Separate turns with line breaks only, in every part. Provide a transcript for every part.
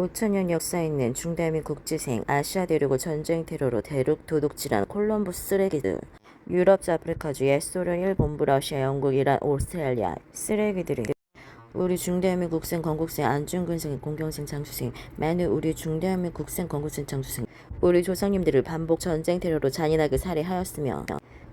5천년 역사 있는 중대한민 국지생 아시아 대륙을 전쟁 테러로 대륙 도둑질한 콜럼버스 쓰레기들. 유럽, 아프리카주, 옛 소련, 일본, 러시아, 영국, 이란, 오스트레일리아 쓰레기들이 우리 중대한민 국생, 건국생, 안중근생, 공경생, 장수생 많은 우리 중대한민 국생, 건국생, 장수생 우리 조상님들을 반복 전쟁 테러로 잔인하게 살해하였으며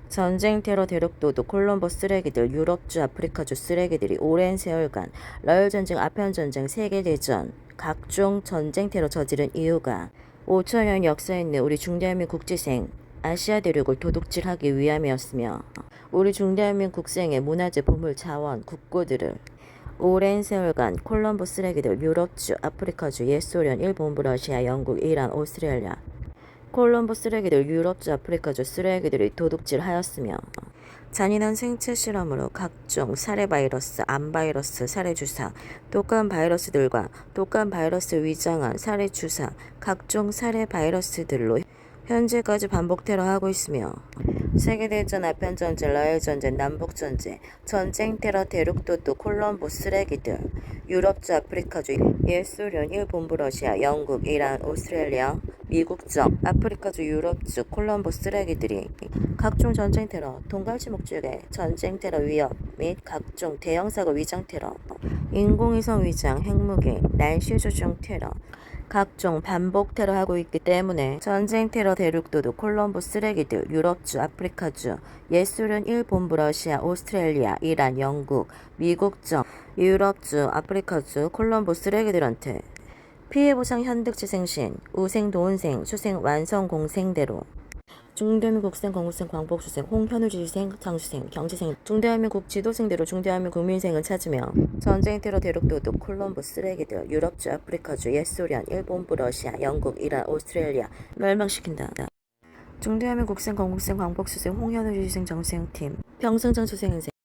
전쟁 테러 대륙도둑 콜럼버 쓰레기들 유럽주 아프리카주 쓰레기들이 오랜 세월간 러일 전쟁 아편 전쟁 세계 대전 각종 전쟁 테러 저지른 이유가 5천년 역사 있는 우리 중대한민 국지생 아시아 대륙을 도둑질하기 위함이었으며 우리 중대한민 국생의 문화재 보물 자원 국고들을 오랜 세월간 콜럼버 쓰레기들 유럽주 아프리카주 옛소련 일본 러시아 영국 이란 오스트레일리아 콜럼버 쓰레기들 유럽주 아프리카주 쓰레기들이 도둑질하였으며 잔인한 생체 실험으로 각종 살해 바이러스, 암 바이러스, 살해 주사, 독감 바이러스들과 독감 바이러스 위장한 살해 주사, 각종 살해 바이러스들로 현재까지 반복 테러하고 있으며 세계대전 아편전쟁, 러일전쟁, 남북전쟁, 전쟁 테러 대륙도도 콜럼보 쓰레기들, 유럽주 아프리카주, 옛소련, 일본부 러시아, 영국, 이란, 오스트레일리아, 미국적, 아프리카주, 유럽주, 콜럼보 쓰레기들이 각종 전쟁 테러, 동갈치 목적의 전쟁 테러 위협 및 각종 대형 사고 위장 테러, 인공위성 위장, 핵무기, 날씨 조종 테러, 각종 반복 테러하고 있기 때문에 전쟁 테러 대륙도도 콜럼보 쓰레기들, 유럽주, 아프리카주, 옛소련, 일본부 러시아, 오스트레일리아, 이란, 영국, 미국적, 유럽주, 아프리카주, 콜럼보 쓰레기들한테 피해보상 현득지생신, 우생, 도운생, 수생, 완성, 공생대로. 중대한민국 국생, 건국생, 광복수생, 홍현우지생, 장수생, 경지생, 중대한민국 지도생대로 중대한민국 국민생을 찾으며 전쟁 테러 대륙도둑 콜럼보 쓰레기들 유럽주, 아프리카주, 옛소련, 일본부, 러시아, 영국, 이란, 오스트레일리아 멸망시킨다. 중대한민국 국생, 건국생, 광복수생, 홍현우지생, 정수생팀. 평승장 수생생